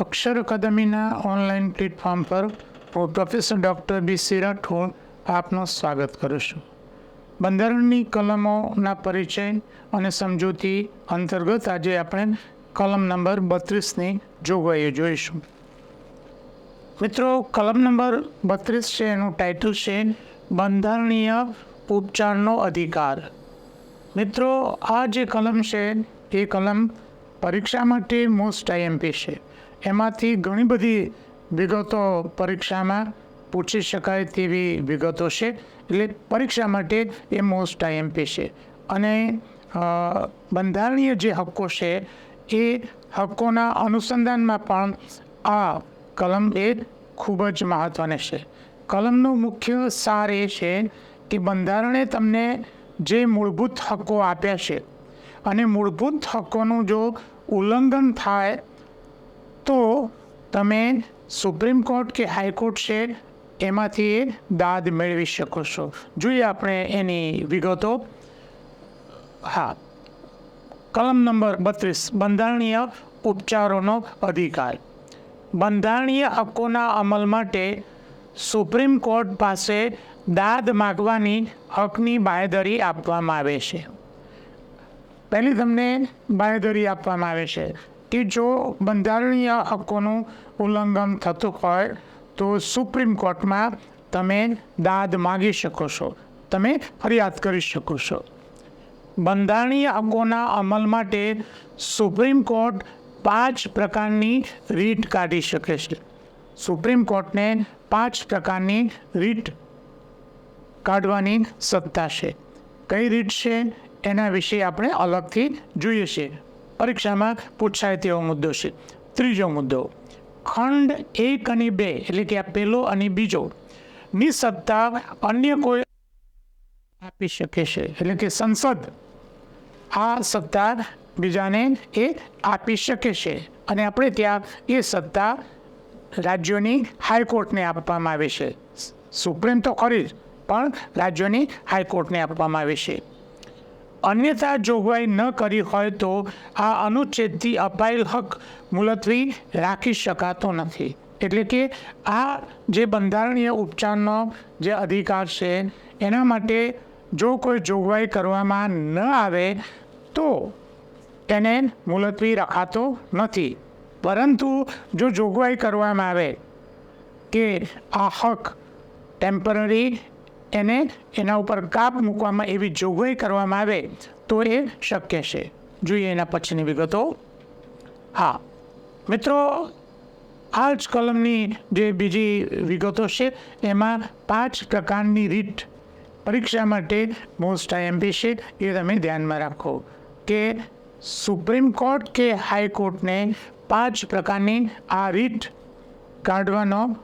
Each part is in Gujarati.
અક્ષર અકાદમીના ઓનલાઈન પ્લેટફોર્મ પર હું professor doctor B C Rathod આપનું સ્વાગત કરું છું. બંધારણની કલમોના પરિચય અને સમજૂતી અંતર્ગત આજે આપણે કલમ નંબર બત્રીસની જોગવાઈઓ જોઈશું. મિત્રો, કલમ નંબર બત્રીસ છે, એનું ટાઇટલ છે, બંધારણીય ઉપચારનો અધિકાર મિત્રો, આ જે કલમ છે, એ કલમ પરીક્ષા માટે મોસ્ટ આઈએમપી છે. એમાંથી ઘણી બધી વિગતો પરીક્ષામાં પૂછી શકાય તેવી વિગતો છે. એટલે પરીક્ષા માટે એ મોસ્ટ આઈએમપી છે. અને બંધારણીય જે હક્કો છે, એ હક્કોના અનુસંધાનમાં પણ આ કલમ એ ખૂબ જ મહત્ત્વની છે. કલમનો મુખ્ય સાર એ છે કે બંધારણે તમને જે મૂળભૂત હક્કો આપ્યા છે, અને મૂળભૂત હક્કોનું જો ઉલ્લંઘન થાય તો તમે સુપ્રીમ કોર્ટ કે હાઈકોર્ટ છે, એમાંથી દાદ મેળવી શકો છો. જોઈએ આપણે એની વિગતો. હા. કલમ નંબર બત્રીસ, બંધારણીય ઉપચારોનો અધિકાર. બંધારણીય હક્કોના અમલ માટે સુપ્રીમ કોર્ટ પાસે દાદ માગવાની હકની બાંયધરી આપવામાં આવે છે. પહેલી તમને બાંયધરી આપવામાં આવે છે. કે જો બંધારણીય હક્કોનું ઉલ્લંઘન થતું હોય, તો સુપ્રીમ કોર્ટમાં તમે દાદ માગી શકો છો. તમે ફરિયાદ કરી શકો છો. બંધારણીય હકોના અમલ માટે સુપ્રીમ કોર્ટ પાંચ પ્રકારની રીટ કાઢી શકે છે. સુપ્રીમ કોર્ટને પાંચ પ્રકારની રીટ કાઢવાની સત્તા છે. કઈ રીત છે? એના વિશે આપણે અલગથી જોઈએ છે પરીક્ષામાં પૂછાય તેવો મુદ્દો છે. ત્રીજો મુદ્દો, ખંડ એક અને બે એટલે કે આ પહેલો અને બીજો ની સત્તા અન્ય કોઈ આપી શકે છે એટલે કે સંસદ આ સત્તા બીજાને એ આપી શકે છે. અને આપણે ત્યાં એ સત્તા રાજ્યોની હાઈકોર્ટને આપવામાં આવે છે. સુપ્રીમ તો ખરી જ, પણ રાજ્યોની હાઈકોર્ટને આપવામાં આવે છે. અન્યથા જોગવાઈ ન કરી હોય તો આ અનુચ્છેદથી અપાયેલ હક મુલતવી રાખી શકાતો નથી. એટલે કે આ જે બંધારણીય ઉપચારનો જે અધિકાર છે, એના માટે જો કોઈ જોગવાઈ કરવામાં ન આવે તો તેને મુલતવી રખાતો નથી. પરંતુ જો જોગવાઈ કરવામાં આવે કે આ હક ટેમ્પરરી એને એના ઉપર કાપ મૂકવામાં એવી જોગવાઈ કરવામાં આવે તો એ શક્ય છે. જોઈએ એના પછીની વિગતો. હા, મિત્રો, આ જ કલમની જે બીજી વિગતો છે, એમાં પાંચ પ્રકારની રીત પરીક્ષા માટે મોસ્ટ આઈએમપી છે, એ તમે ધ્યાનમાં રાખો કે સુપ્રીમ કોર્ટ કે હાઈકોર્ટને પાંચ પ્રકારની આ રીત કાઢવાનો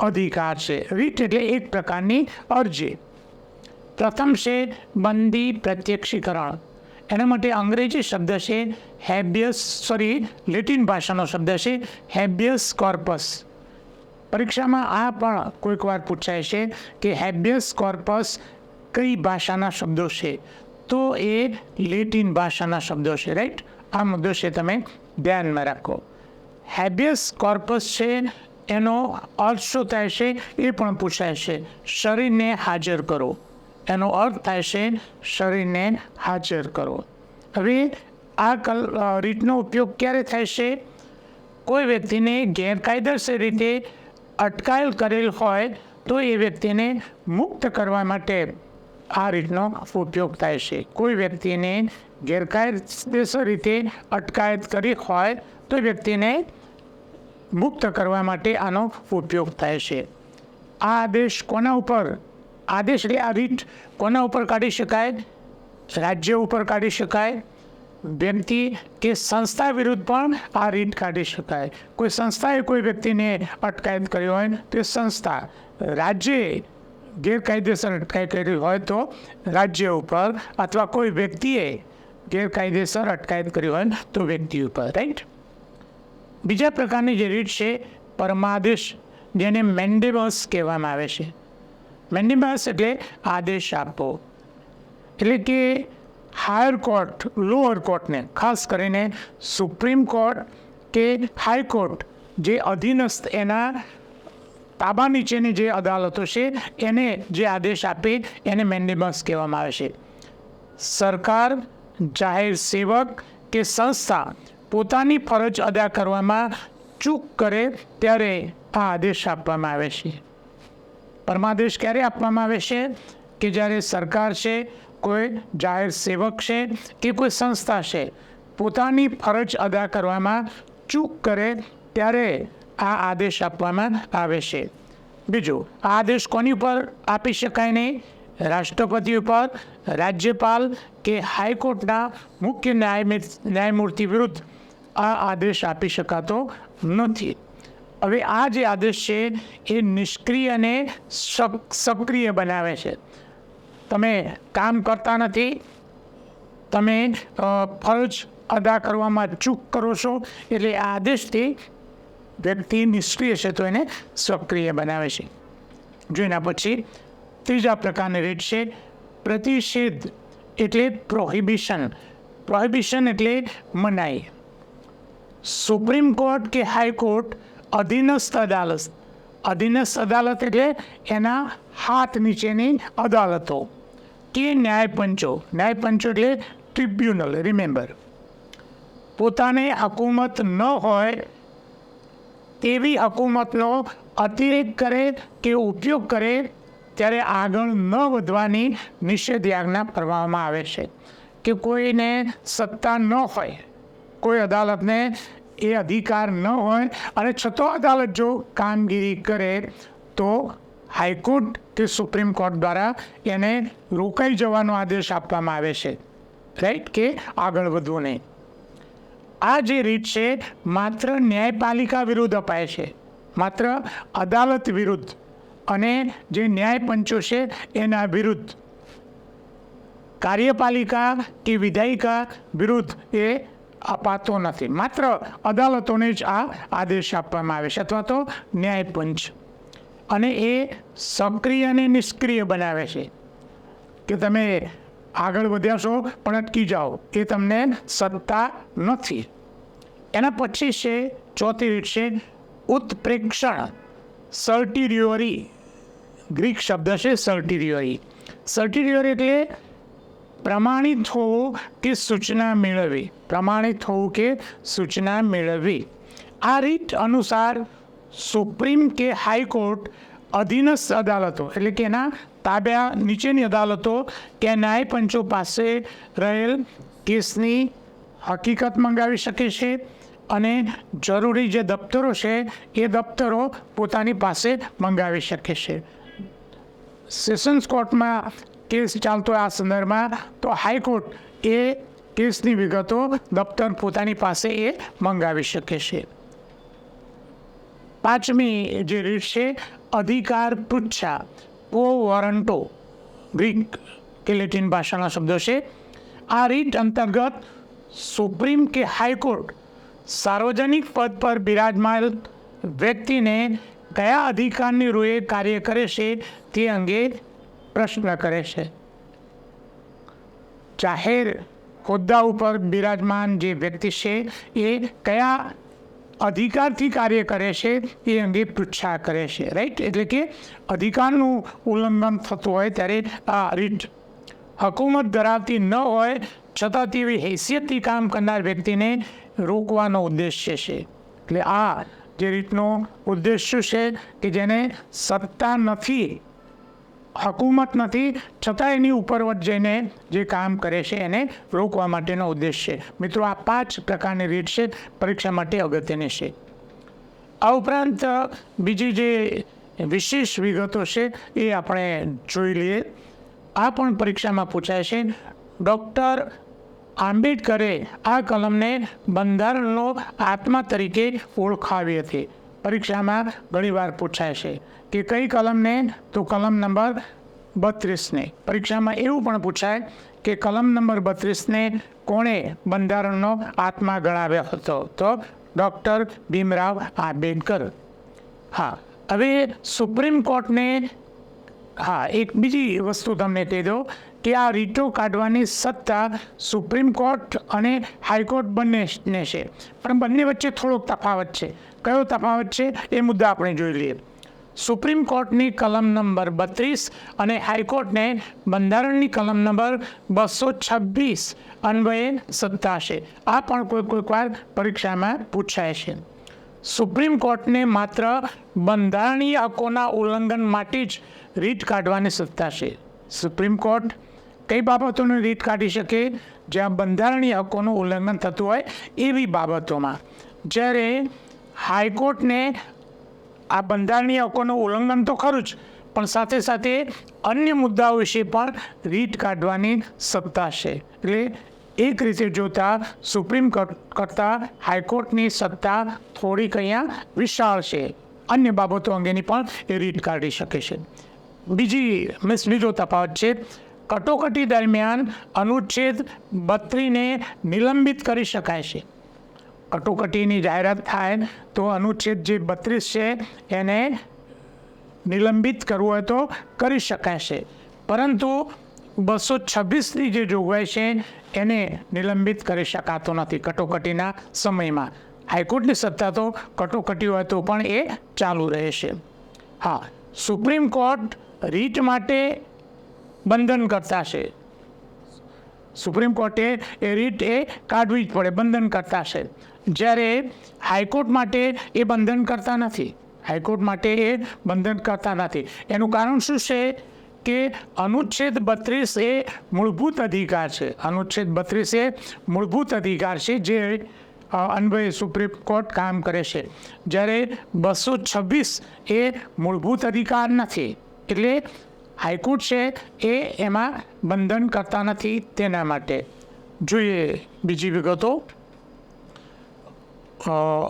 અધિકાર છે. રીટ એટલે એક પ્રકારની અરજી. પ્રથમ છે બંદી પ્રત્યક્ષીકરણ. એના માટે અંગ્રેજી શબ્દ છે હેબિયસ, સોરી, લેટિન ભાષાનો શબ્દ છે હેબિયસ કોર્પસ. પરીક્ષામાં આ પણ કોઈક વાર પૂછાય છે કે હેબિયસ કોર્પસ કઈ ભાષાના શબ્દો છે? તો એ લેટિન ભાષાના શબ્દો છે, રાઈટ? આ મુદ્દો છે તમે ધ્યાનમાં રાખો. હેબિયસ કોર્પસ છે એનો અર્થ શું થાય છે એ પણ પૂછાય છે. શરીરને હાજર કરો. એનો અર્થ થાય છે શરીરને હાજર કરો. હવે આ કલ રીતનો ઉપયોગ ક્યારે થાય છે? કોઈ વ્યક્તિને ગેરકાયદેસર રીતે અટકાયલ કરેલ હોય તો એ વ્યક્તિને મુક્ત કરવા માટે આ રીતનો ઉપયોગ થાય છે. કોઈ વ્યક્તિને ગેરકાયદેસર રીતે અટકાયત કરી હોય તો વ્યક્તિને મુક્ત કરવા માટે આનો ઉપયોગ થાય છે. આ આદેશ કોના ઉપર? આદેશ એટલે આ રીટ કોના ઉપર કાઢી શકાય? રાજ્ય ઉપર કાઢી શકાય? વ્યક્તિ કે સંસ્થા વિરુદ્ધ પણ આ રીત કાઢી શકાય. કોઈ સંસ્થાએ કોઈ વ્યક્તિને અટકાયત કરી હોય તો એ સંસ્થા, રાજ્યે ગેરકાયદેસર અટકાયત કરી હોય તો રાજ્ય ઉપર અથવા કોઈ વ્યક્તિએ ગેરકાયદેસર અટકાયત કરી હોય તો વ્યક્તિ ઉપર રાઈટ બીજા પ્રકારની જે રીત છે, પરમાદેશ, જેને મેન્ડેબસ કહેવામાં આવે છે. મેન્ડેબસ એટલે આદેશ આપવો. એટલે કે હાયર કોર્ટ, લોઅર કોર્ટને, ખાસ કરીને સુપ્રીમ કોર્ટ કે હાઈકોર્ટ જે અધીનસ્થ એના તાબા નીચેની જે અદાલતો છે, એને જે આદેશ આપે, એને મેન્ડેબસ કહેવામાં આવે છે. સરકાર, જાહેર સેવક કે સંસ્થા પોતાની ફરજ અદા કરવામાં ચૂક કરે ત્યારે આ આદેશ આપવામાં આવે છે. પરમાદેશ ક્યારે આપવામાં આવે છે? કે જ્યારે સરકાર છે, કોઈ જાહેર સેવક છે કે કોઈ સંસ્થા છે, પોતાની ફરજ અદા કરવામાં ચૂક કરે ત્યારે આ આદેશ આપવામાં આવે છે. બીજું, આ આદેશ કોની ઉપર આપી શકાય નહીં? રાષ્ટ્રપતિ ઉપર, રાજ્યપાલ કે હાઈકોર્ટના મુખ્ય ન્યાય ન્યાયમૂર્તિ વિરુદ્ધ? આ આદેશ આપી શકાતો નથી. હવે આ જે આદેશ છે, એ નિષ્ક્રિય અને સક્રિય બનાવે છે. તમે કામ કરતા નથી, તમે ફરજ અદા કરવામાં ચૂક કરો છો, એટલે આ આદેશથી વ્યક્તિ નિષ્ક્રિય છે, તો એને સક્રિય બનાવે છે. જોઈના પછી ત્રીજા પ્રકારની રીત છે, પ્રતિષેધ એટલે પ્રોહિબિશન. પ્રોહિબિશન એટલે મનાઈ. સુપ્રીમ કોર્ટ કે હાઈકોર્ટ અધીનસ્થ અદાલત. અધીનસ્થ અદાલત એટલે એના હાથ નીચેની અદાલતો. કે ન્યાયપંચો. ન્યાયપંચો એટલે ટ્રિબ્યુનલ રિમેમ્બર પોતાને હકુમત ન હોય, તેવી હકુમતનો અતિરેક કરે કે ઉપયોગ કરે, ત્યારે આગળ ન વધવાની નિષેધાજ્ઞા કરવામાં આવે છે. કે કોઈને સત્તા ન હોય કોઈ અદાલતને એ અધિકાર ન હોય અને છતાં અદાલત જો કામગીરી કરે તો હાઈકોર્ટ કે સુપ્રીમ કોર્ટ દ્વારા એને રોકાઈ જવાનો આદેશ આપવામાં આવે છે. રાઈટ? કે આગળ વધવું નહીં. આ જે રીત છે, માત્ર ન્યાયપાલિકા વિરુદ્ધ અપાય છે. માત્ર અદાલત વિરુદ્ધ અને જે ન્યાયપંચો છે, એના વિરુદ્ધ. કાર્યપાલિકા કે વિધાયિકા વિરુદ્ધ એ અપાતો નથી. માત્ર અદાલતોને જ આ આદેશ આપવામાં આવે છે, અથવા તો ન્યાયપંચ. અને એ સક્રિય અને નિષ્ક્રિય બનાવે છે. કે તમે આગળ વધ્યા છો, પણ અટકી જાઓ, એ તમને સત્તા નથી. એના પછી છે, ચોથી રીત છે, ઉત્પ્રેક્ષણ. સર્ટિરિયોરી. ગ્રીક શબ્દ છે, સર્ટિરિયોરી. સર્ટિરિયોરી એટલે પ્રમાણિત હોવું કે સૂચના મેળવવી? પ્રમાણિત હોવું કે સૂચના મેળવવી? આ રીત અનુસાર સુપ્રીમ કે હાઈકોર્ટ અધીનસ્થ અદાલતો, એટલે કે એના તાબ્યા નીચેની અદાલતો કે ન્યાયપંચો પાસે રહેલ કેસની હકીકત મંગાવી શકે છે અને જરૂરી જે દફતરો છે, એ દફતરો પોતાની પાસે મંગાવી શકે છે. સેશન્સ કોર્ટમાં કેસ ચાલતો આ સંદર્ભમાં તો હાઈકોર્ટ એ કેસની વિગતો દફતર પોતાની પાસે એ મંગાવી શકે છે. પાંચમી જે રીત છે, અધિકાર પૃચ્છા. ઓ વોરંટો, ગ્રીક કે લેટિન ભાષાના શબ્દો છે. આ રીત અંતર્ગત સુપ્રીમ કે હાઈકોર્ટ સાર્વજનિક પદ પર બિરાજમાન વ્યક્તિને કયા અધિકારની રૂએ કાર્ય કરે છે તે અંગે પ્રશ્ન કરે છે. જાહેર હોદ્દા ઉપર બિરાજમાન જે વ્યક્તિ છે, એ કયા અધિકારથી કાર્ય કરે છે, એ અંગે પૃચ્છા કરે છે. રાઈટ એટલે કે અધિકારનું ઉલ્લંઘન થતું હોય ત્યારે આ રીત હકુમત ધરાવતી ન હોય, છતાં તેવી હેસિયતથી કામ કરનાર વ્યક્તિને રોકવાનો ઉદ્દેશ્ય છે. એટલે આ જે રીતનો ઉદ્દેશ શું છે કે જેને સત્તા નથી હકુમત નથી, છતાં એની ઉપરવટ જઈને જે કામ કરે છે એને રોકવા માટેનો ઉદ્દેશ છે. મિત્રો, આ પાંચ પ્રકારની રીત છે, પરીક્ષા માટે અગત્યની છે. આ ઉપરાંત બીજી જે વિશેષ વિગતો છે એ આપણે જોઈ લઈએ. આ પણ પરીક્ષામાં પૂછાય છે, ડૉક્ટર આંબેડકરે આ કલમને બંધારણનો આત્મા તરીકે ઓળખાવી હતી પરીક્ષામાં ઘણીવાર પૂછાય છે કે કઈ કલમને તો કલમ નંબર બત્રીસને. પરીક્ષામાં એવું પણ પૂછાય કે કલમ નંબર બત્રીસને કોણે બંધારણનો આત્મા ગણાવ્યો હતો? તો ડૉક્ટર ભીમરાવ આંબેડકર. હા, હવે સુપ્રીમ કોર્ટને હા, એક બીજી વસ્તુ તમને કહી દો કે આ રીટો કાઢવાની સત્તા સુપ્રીમ કોર્ટ અને હાઈકોર્ટ બંનેને છે. પણ બંને વચ્ચે થોડોક તફાવત છે. કયો તફાવત છે એ મુદ્દા આપણે જોઈ લઈએ. સુપ્રીમ કોર્ટની કલમ નંબર બત્રીસ અને હાઈકોર્ટને બંધારણની કલમ નંબર બસો છવ્વીસ અન્વયે સત્તા છે. આ પણ કોઈ કોઈક વાર પરીક્ષામાં પૂછાય છે. સુપ્રીમ કોર્ટને માત્ર બંધારણીય હકોના ઉલ્લંઘન માટે જ રીટ કાઢવાની સત્તા છે. સુપ્રીમ કોર્ટ કઈ બાબતોની રીત કાઢી શકે? જ્યાં બંધારણીય હકોનું ઉલ્લંઘન થતું હોય એવી બાબતોમાં. જ્યારે હાઈકોર્ટને આ બંધારણીય હકોનું ઉલ્લંઘન તો ખરું જ, પણ સાથે સાથે અન્ય મુદ્દાઓ વિશે પણ રીટ કાઢવાની સત્તા છે. એટલે એક રીતે જોતાં સુપ્રીમ કોર્ટ કરતાં હાઈકોર્ટની સત્તા થોડીક અહીંયા વિશાળ છે. અન્ય બાબતો અંગેની પણ એ રીટ કાઢી શકે છે. બીજી મિસ, બીજો તફાવત છે, કટોકટી દરમિયાન અનુચ્છેદ બત્રીને નિલંબિત કરી શકાય છે. કટોકટીની જાહેરાત થાય તો અનુચ્છેદ જે બત્રીસ છે એને નિલંબિત કરવું હોય તો કરી શકાય છે. પરંતુ બસો છવ્વીસની જે જોગવાઈ છે એને નિલંબિત કરી શકાતો નથી કટોકટીના સમયમાં. હાઈકોર્ટની સત્તા તો કટોકટી હોય તો પણ એ ચાલુ રહેશે હા, સુપ્રીમ કોર્ટ રીટ માટે બંધન કરતા છે. સુપ્રીમ કોર્ટે એ રીટ એ કાઢવી જ પડે, બંધન કરતા છે જ્યારે હાઈકોર્ટ માટે એ બંધન કરતા નથી, હાઈકોર્ટ માટે એ બંધન કરતા નથી. એનું કારણ શું છે કે અનુચ્છેદ બત્રીસ એ મૂળભૂત અધિકાર છે. અનુચ્છેદ બત્રીસ એ મૂળભૂત અધિકાર છે જે અન્વયે સુપ્રીમ કોર્ટ કામ કરે છે. જ્યારે બસો છવ્વીસ એ મૂળભૂત અધિકાર નથી, એટલે હાઈકોર્ટ છે એ એમાં બંધન કરતા નથી તેના માટે. જોઈએ બીજી વિગતો.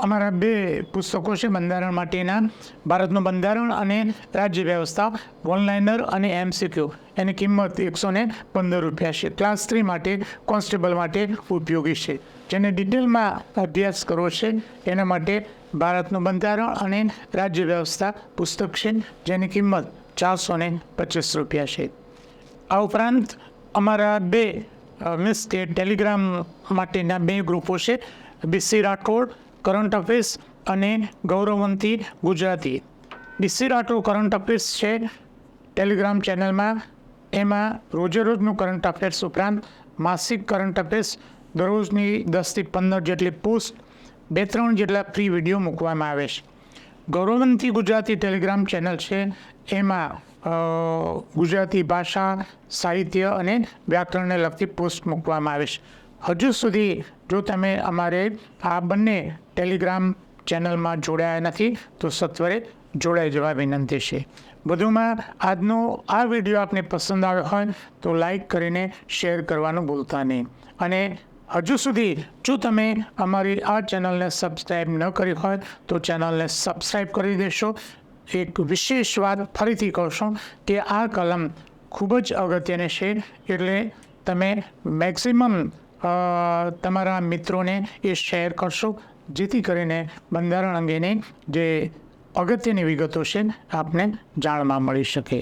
અમારા બે પુસ્તકો છે બંધારણ માટેના. ભારતનું બંધારણ અને રાજ્ય વ્યવસ્થા ઓનલાઇનર અને એમસીક્યુ. એની કિંમત એકસો ને પંદર રૂપિયા છે. ક્લાસ થ્રી માટે, કોન્સ્ટેબલ માટે ઉપયોગી છે. જેને ડિટેલમાં અભ્યાસ કરવો છે, એના માટે ભારતનું બંધારણ અને રાજ્ય વ્યવસ્થા પુસ્તક છે, જેની કિંમત ચારસો ને પચીસ રૂપિયા છે. આ ઉપરાંત અમારા બે મીન્સ કે ટેલિગ્રામ માટેના બે ગ્રુપો છે બીસી રાઠોડ કરંટ અફેર્સ અને ગૌરવવંતી Gujarati. BC Rathod current affairs છે ટેલિગ્રામ ચેનલમાં. એમાં રોજે રોજનું કરંટ અફેર્સ ઉપરાંત માસિક કરંટ અફેર્સ દરરોજની દસથી પંદર જેટલી પોસ્ટ બે ત્રણ જેટલા ફ્રી વીડિયો મૂકવામાં આવે છે. ગૌરવંતી ગુજરાતી ટેલિગ્રામ ચેનલ છે. એમાં ગુજરાતી ભાષા, સાહિત્ય અને વ્યાકરણને લગતી પોસ્ટ મૂકવામાં આવે છે. હજુ સુધી જો તમે અમારે આ બંને ટેલિગ્રામ ચેનલમાં જોડાયા નથી, તો સત્વરે જોડાઈ જવા વિનંતી છે. વધુમાં આજનો આ વીડિયો આપને પસંદ આવ્યો હોય, તો લાઈક કરીને શેર કરવાનું ભૂલતા નહીં. અને હજુ સુધી જો તમે અમારી આ ચેનલને સબસ્ક્રાઈબ ન કરી હોય, તો ચેનલને સબસ્ક્રાઈબ કરી દેશો. એક વિશેષ વાત ફરીથી કહું કે આ કલમ ખૂબ જ અગત્યની છે, એટલે તમે મેક્સિમમ તમારા મિત્રોને એ શેર કરશો, જેથી કરીને બંધારણ અંગેની જે અગત્યની વિગતો છે, આપને જાણવા મળી શકે.